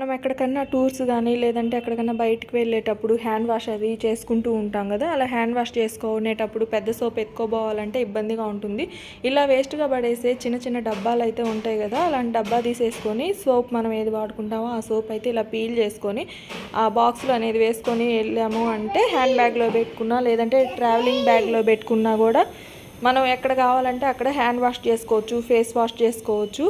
మనం ఎక్కడికన్నా టూర్స్ కానీ లేదంటే ఎక్కడికన్నా బయటికి వెళ్ళేటప్పుడు హ్యాండ్ వాష్ అది చేసుకుంటూ ఉంటాం కదా. అలా హ్యాండ్ వాష్ చేసుకునేటప్పుడు పెద్ద సోప్ ఎత్తుకోపోవాలంటే ఇబ్బందిగా ఉంటుంది. ఇలా వేస్ట్గా పడేసే చిన్న చిన్న డబ్బాలు అయితే ఉంటాయి కదా. అలాంటి డబ్బా తీసేసుకొని సోప్ మనం ఏది వాడుకుంటామో ఆ సోప్ అయితే ఇలా పీల్ చేసుకొని ఆ బాక్స్లో అనేది వేసుకొని వెళ్ళాము అంటే హ్యాండ్ బ్యాగ్లో పెట్టుకున్నా లేదంటే ట్రావెలింగ్ బ్యాగ్లో పెట్టుకున్నా కూడా మనం ఎక్కడ కావాలంటే అక్కడ హ్యాండ్ వాష్ చేసుకోవచ్చు ఫేస్ వాష్ చేసుకోవచ్చు.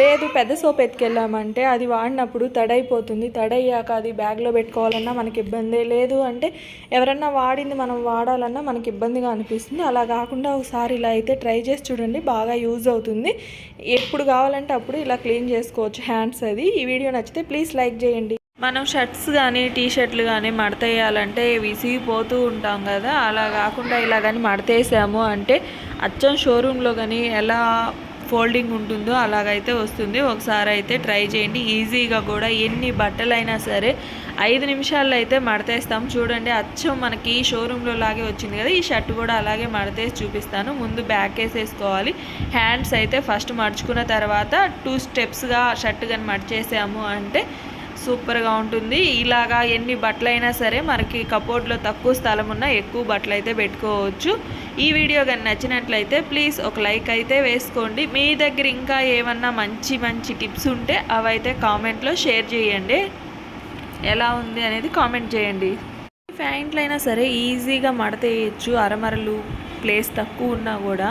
లేదు పెద్ద సోప్ ఎత్తుకెళ్ళామంటే అది వాడినప్పుడు తడైపోతుంది. తడయ్యాక అది బ్యాగ్లో పెట్టుకోవాలన్నా మనకి ఇబ్బంది లేదు అంటే ఎవరన్నా వాడింది మనం వాడాలన్నా మనకి ఇబ్బందిగా అనిపిస్తుంది. అలా కాకుండా ఒకసారి ఇలా అయితే ట్రై చేసి చూడండి బాగా యూజ్ అవుతుంది. ఎప్పుడు కావాలంటే అప్పుడు ఇలా క్లీన్ చేసుకోవచ్చు హ్యాండ్స్ అది. ఈ వీడియో నచ్చితే ప్లీజ్ లైక్ చేయండి. మనం షర్ట్స్ కానీ టీ షర్ట్లు కానీ మడతేయాలంటే విసిగిపోతూ ఉంటాం కదా. అలా కాకుండా ఇలా కానీ మడతేసాము అంటే అచ్చం షోరూంలో కానీ ఎలా ఫోల్డింగ్ ఉంటుందో అలాగైతే వస్తుంది. ఒకసారి అయితే ట్రై చేయండి. ఈజీగా కూడా ఎన్ని బట్టలైనా సరే ఐదు నిమిషాల్లో అయితే మడతేస్తాం. చూడండి అచ్చం మనకి షోరూంలో లాగే వచ్చింది కదా. ఈ షర్ట్ కూడా అలాగే మడతేసి చూపిస్తాను. ముందు బ్యాక్ వేసేసుకోవాలి. హ్యాండ్స్ అయితే ఫస్ట్ మడుచుకున్న తర్వాత టూ స్టెప్స్గా షర్ట్ కానీ మడిచేసాము అంటే సూపర్గా ఉంటుంది. ఇలాగా ఎన్ని బట్టలైనా సరే మనకి కపోర్డ్లో తక్కువ స్థలం ఉన్నా ఎక్కువ బట్టలు అయితే పెట్టుకోవచ్చు. ఈ వీడియో కానీ నచ్చినట్లయితే ప్లీజ్ ఒక లైక్ అయితే వేసుకోండి. మీ దగ్గర ఇంకా ఏమన్నా మంచి మంచి టిప్స్ ఉంటే అవైతే కామెంట్లో షేర్ చేయండి. ఎలా ఉంది అనేది కామెంట్ చేయండి. ప్యాంట్లు అయినా సరే ఈజీగా మడతేయచ్చు. అరమరలు ప్లేస్ తక్కువ ఉన్నా కూడా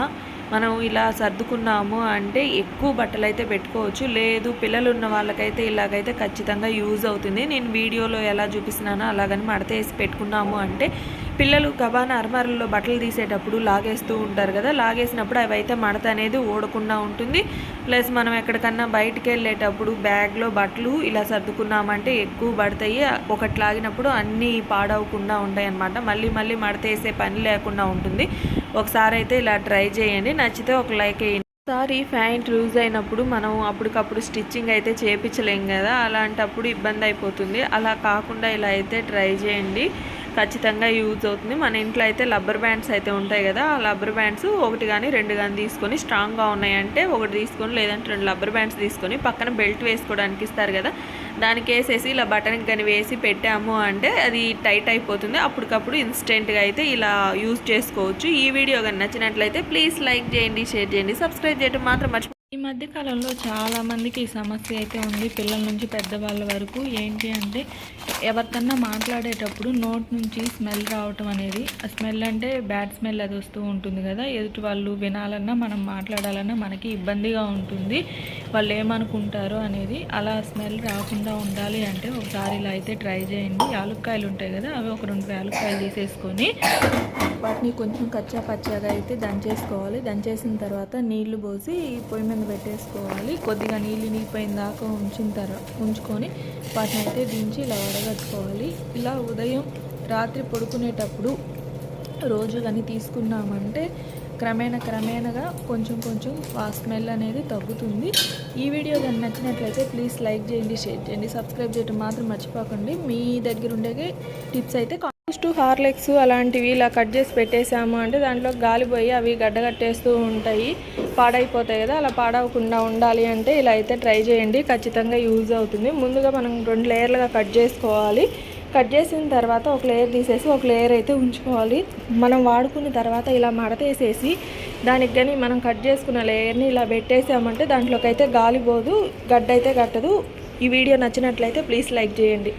మనం ఇలా సర్దుకున్నాము అంటే ఎక్కువ బట్టలు అయితే పెట్టుకోవచ్చు. లేదు పిల్లలు ఉన్న వాళ్ళకైతే ఇలాగైతే ఖచ్చితంగా యూజ్ అవుతుంది. నేను వీడియోలో ఎలా చూపిస్తున్నానో అలాగని మడతేసి పెట్టుకున్నాము అంటే పిల్లలు గబాన అర్మారుల్లో బట్టలు తీసేటప్పుడు లాగేస్తూ ఉంటారు కదా. లాగేసినప్పుడు అవైతే మడత అనేది ఓడకుండా ఉంటుంది. ప్లస్ మనం ఎక్కడికన్నా బయటికి వెళ్ళేటప్పుడు బ్యాగ్లో బట్టలు ఇలా సర్దుకున్నామంటే ఎక్కువ పడతాయి. ఒకటి లాగినప్పుడు అన్నీ పాడవకుండా ఉంటాయి అన్నమాట మళ్ళీ మళ్ళీ మడతేసే పని లేకుండా ఉంటుంది. ఒకసారి అయితే ఇలా ట్రై చేయండి. నచ్చితే ఒక లైక్ వేయండి. ఒకసారి ప్యాంట్ లూజ్ అయినప్పుడు మనం అప్పటికప్పుడు స్టిచ్చింగ్ అయితే చేపించలేం కదా. అలాంటప్పుడు ఇబ్బంది అయిపోతుంది. అలా కాకుండా ఇలా అయితే ట్రై చేయండి. ఖచ్చితంగా యూజ్ అవుతుంది. మన ఇంట్లో అయితే రబ్బర్ బ్యాండ్స్ అయితే ఉంటాయి కదా ఆ రబ్బర్ బ్యాండ్స్ ఒకటి కానీ రెండు కానీ తీసుకొని స్ట్రాంగ్గా ఉన్నాయంటే ఒకటి తీసుకొని లేదంటే రెండు రబ్బర్ బ్యాండ్స్ తీసుకొని పక్కన బెల్ట్ వేసుకోవడానికి ఇస్తారు కదా. దానికి వేసేసి ఇలా బటన్కి కానీ వేసి పెట్టాము అంటే అది టైట్ అయిపోతుంది. అప్పటికప్పుడు ఇన్స్టెంట్గా అయితే ఇలా యూజ్ చేసుకోవచ్చు. ఈ వీడియో కానీ నచ్చినట్లయితే ప్లీజ్ లైక్ చేయండి షేర్ చేయండి సబ్స్క్రైబ్ చేయడం మాత్రం మర్చిపో ఈ మధ్య కాలంలో చాలా మందికి ఈ సమస్య అయితే ఉంది పిల్లల నుంచి పెద్దవాళ్ళ వరకు. ఏంటి అంటే ఎవరికన్నా మాట్లాడేటప్పుడు నోట్ నుంచి స్మెల్ రావటం అనేది ఆ స్మెల్ అంటే బ్యాడ్ స్మెల్ అది వస్తూ ఉంటుంది కదా. ఎదుటి వాళ్ళు వినాలన్నా మనం మాట్లాడాలన్నా మనకి ఇబ్బందిగా ఉంటుంది. వాళ్ళు ఏమనుకుంటారు అనేది అలా స్మెల్ రాకుండా ఉండాలి అంటే ఒకసారి ఇలా అయితే ట్రై చేయండి. యాలుక్కాయలు ఉంటాయి కదా అవి ఒక రెండు యాలుక్కాయలు తీసేసుకొని వాటిని కొంచెం కచ్చా పచ్చాగా అయితే దంచేసుకోవాలి. దంచేసిన తర్వాత నీళ్ళు పోసి పొయ్యి మీద పెట్టేసుకోవాలి. కొద్దిగా నీళ్ళు నీగిపోయిన దాకా ఉంచిన తర్వాత ఉంచుకొని వాటిని అయితే దించి ఇలా వడగట్టుకోవాలి. ఇలా ఉదయం రాత్రి పడుకునేటప్పుడు రోజు కానీ తీసుకున్నామంటే క్రమేణ క్రమేణగా కొంచెం కొంచెం ఆ స్మెల్ అనేది తగ్గుతుంది. ఈ వీడియో కానీ నచ్చినట్లయితే ప్లీజ్ లైక్ చేయండి షేర్ చేయండి సబ్స్క్రైబ్ చేయడం మాత్రం మర్చిపోకండి. మీ దగ్గర ఉండే టిప్స్ అయితే కాస్ట్ హార్లెక్స్ అలాంటివి ఇలా కట్ చేసి పెట్టేసాము అంటే దాంట్లో గాలి పోయి అవి గడ్డగట్టేస్తూ ఉంటాయి. పాడైపోతాయి కదా అలా పాడవకుండా ఉండాలి అంటే ఇలా అయితే ట్రై చేయండి. ఖచ్చితంగా యూజ్ అవుతుంది. ముందుగా మనం రెండు లేయర్లుగా కట్ చేసుకోవాలి. కట్ చేసిన తర్వాత ఒక లేయర్ తీసేసి ఒక లేయర్ అయితే ఉంచుకోవాలి. మనం వాడుకున్న తర్వాత ఇలా మడతేసేసి దానికి కానీ మనం కట్ చేసుకున్న లేయర్ని ఇలా పెట్టేసామంటే దాంట్లోకి అయితే గాలి పోదు గడ్డ అయితే కట్టదు. ఈ వీడియో నచ్చినట్లయితే ప్లీజ్ లైక్ చేయండి.